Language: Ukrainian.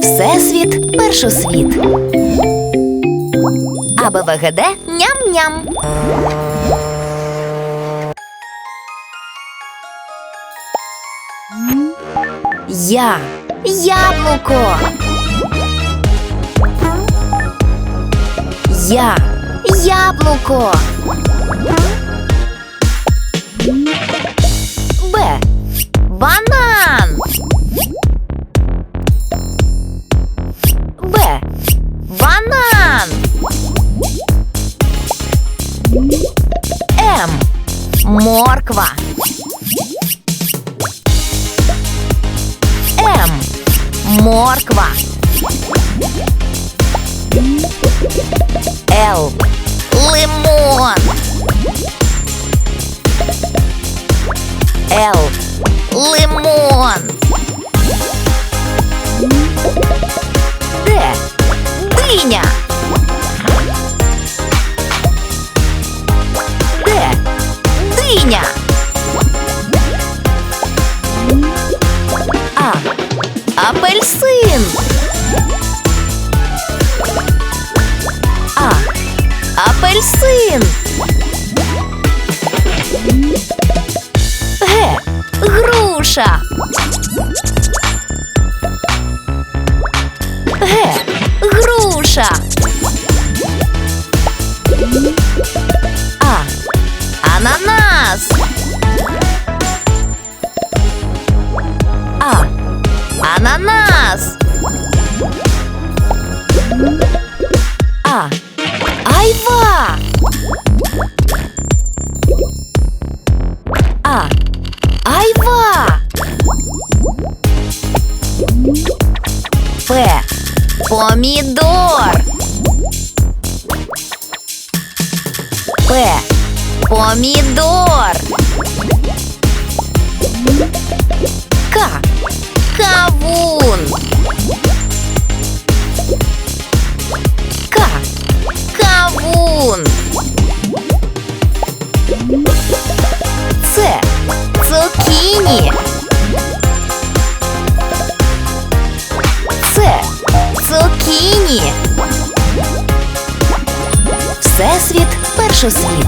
Всесвіт першосвіт. АБВГД ням-ням. Я яблуко. Я яблуко. Морква. М. Морква. Л. Лимон. Л. Лимон. Д. Диня. Диня. А. Апельсин. А. Апельсин. Г. Груша. Г. Груша. П. Помідор. П. Помідор. К. Кавун. К. Кавун. Це цукіні. Цукіні. Всесвіт першосвіт.